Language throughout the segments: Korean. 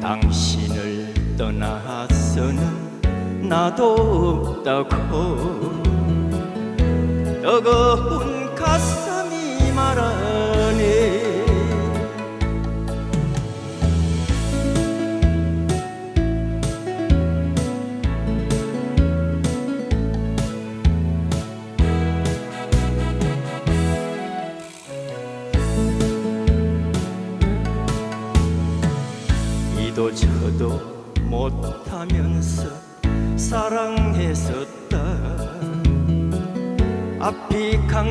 당신을 떠나서는 나도 없다고. 뜨거운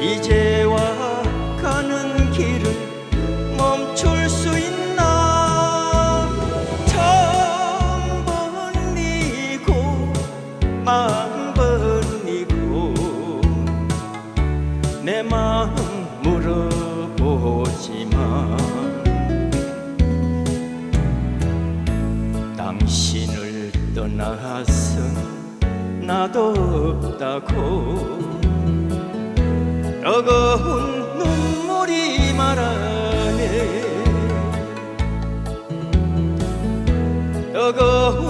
이제와 가는 길을 멈출 수 있나? 천 번이고 만 번이고 내 마음 물어보지만 당신을 떠나선 나도 없다고 뜨거운 눈물이 말하네. 뜨거운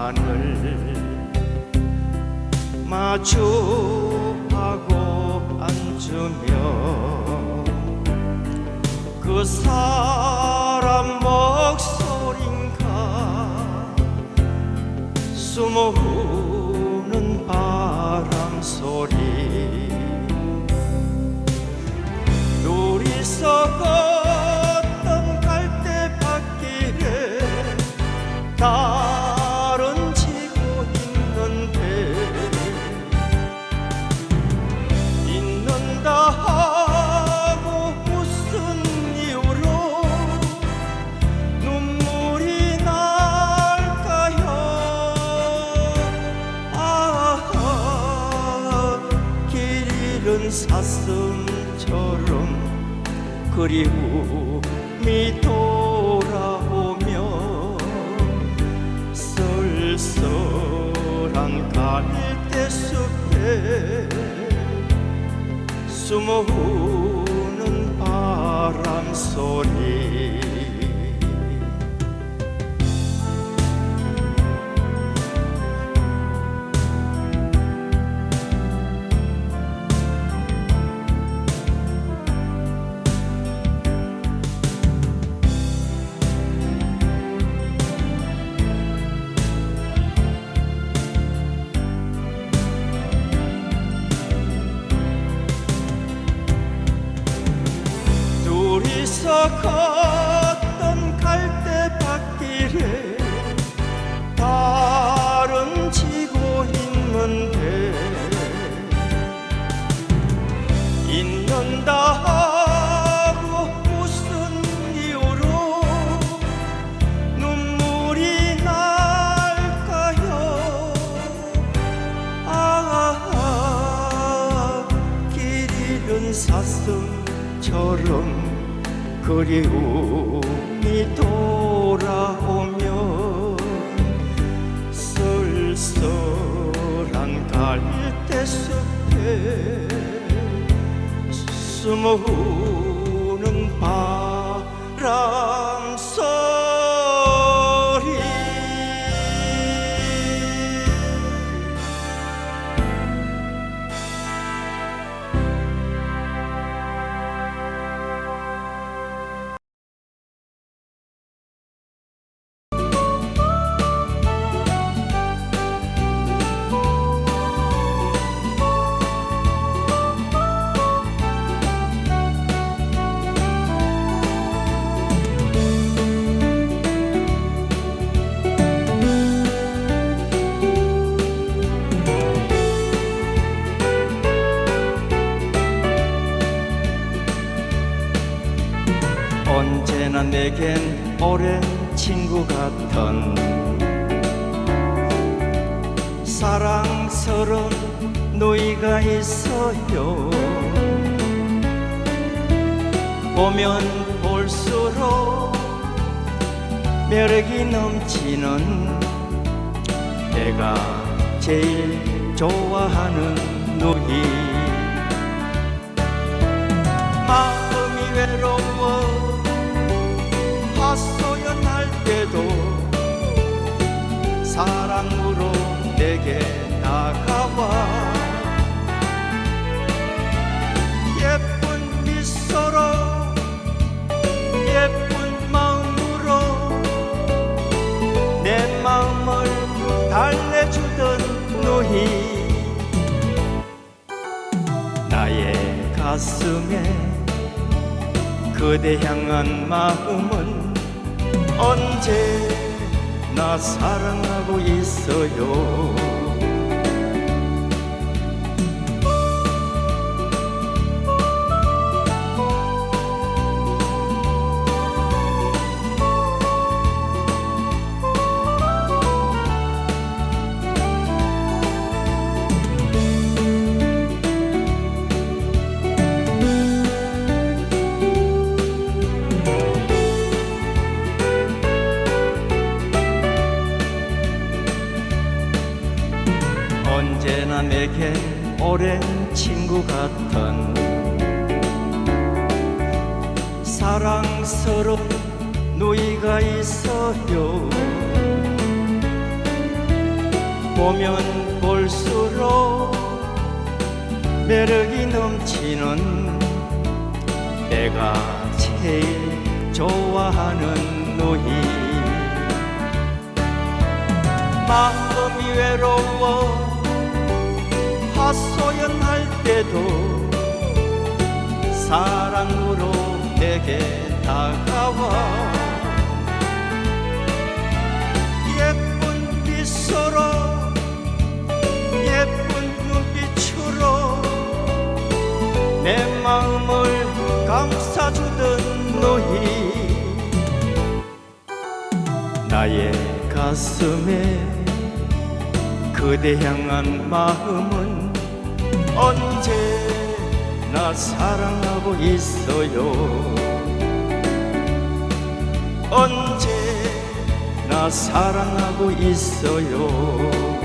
잔을 마주하고 앉으며 그 사람 목소린가? 숨어오는 바람 소리 사슴처럼 그리움이 돌아오며 서서한 갈대숲에 숨어오는 바람 소리 사슴처럼 그리움이 돌아오면 쓸쓸한 갈대 숲에 숨어오는 바람 내겐 오랜 친구 같던 사랑스런 너희가 있어요. 보면 볼수록 매력이 넘치는 내가 제일 좋아하는 너희 마음이 외로워 하소연할 때도 사랑으로 내게 다가와. 예쁜 미소로 예쁜 마음으로 내 마음을 달래주던 너희. 나의 가슴에 그대 향한 마음은 언제나 사랑하고 있어요 내겐 오랜 친구 같던 사랑스러운 너희가 있어요. 보면 볼수록 매력이 넘치는 내가 제일 좋아하는 너희 마음이 외로워 하 소연할 때도 사랑으로 내게 다가와. 예쁜 미소로 예쁜 눈빛으로 내 마음을 감싸주던 너희. 나의 가슴에 그대 향한 마음은 언제나 사랑하고 있어요. 언제나 사랑하고 있어요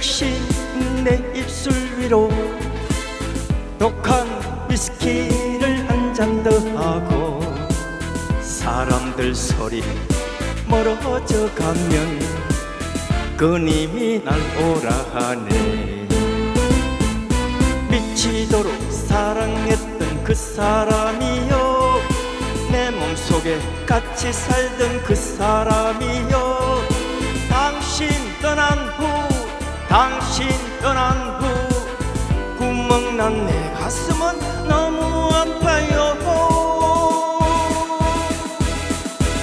적신 내 입술 위로 독한 위스키를 한 잔 더 하고 사람들 소리 멀어져 가면 그님이 날 오라 하네. 미치도록 사랑했던 그 사람이요. 내 몸속에 같이 살던 그 사람이요. 당신 당신 떠난 후 구멍난 내 가슴은 너무 아파요.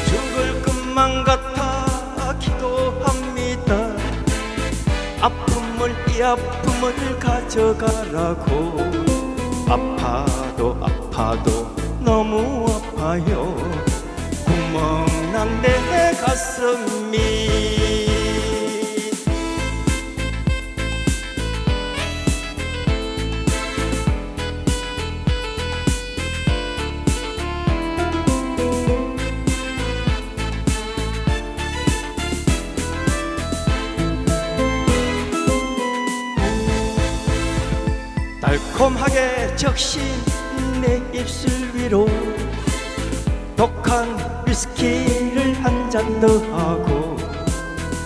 죽을 것만 같아 기도합니다. 아픔을 이 아픔을 가져가라고. 아파도 아파도 너무 아파요. 구멍난 내 가슴이 적신 내 입술 위로 독한 위스키를 한 잔 더 하고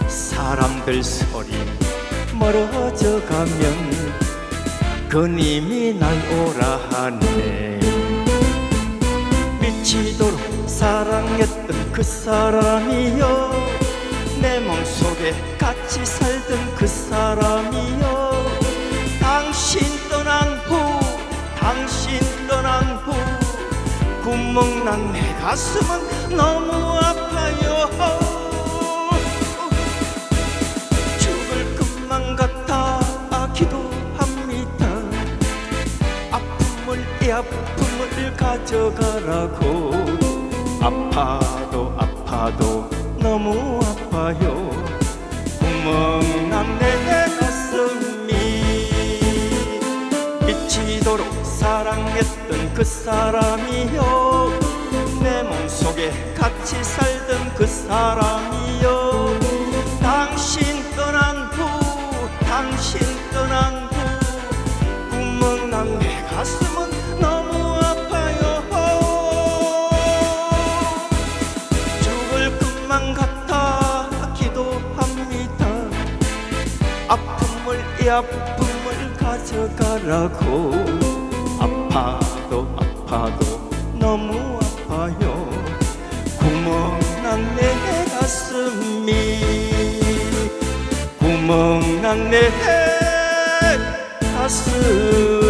사람들 소리 멀어져 가면 그님이 날 오라 하네. 미치도록 사랑했던 그 사람이요 내 몸속에 같이 살던 그 사람이요 구멍 난 내 가슴은 너무 아파요. 죽을 것만 같아 기도합니다. 아픔을 이 아픔을 가져가라고. 아파도 아파도 너무 아파요. 구멍 난 그 사람이요. 내 몸속에 같이 살던 그 사람이요. 당신 떠난 후 당신 떠난 후 구멍난 내 가슴은 너무 아파요. 죽을 것만 같아 기도합니다. 아픔을 이 아픔을 가져가라고 아파도 아파도 너무 아파요. 구멍난 내 가슴이 구멍난 내 가슴이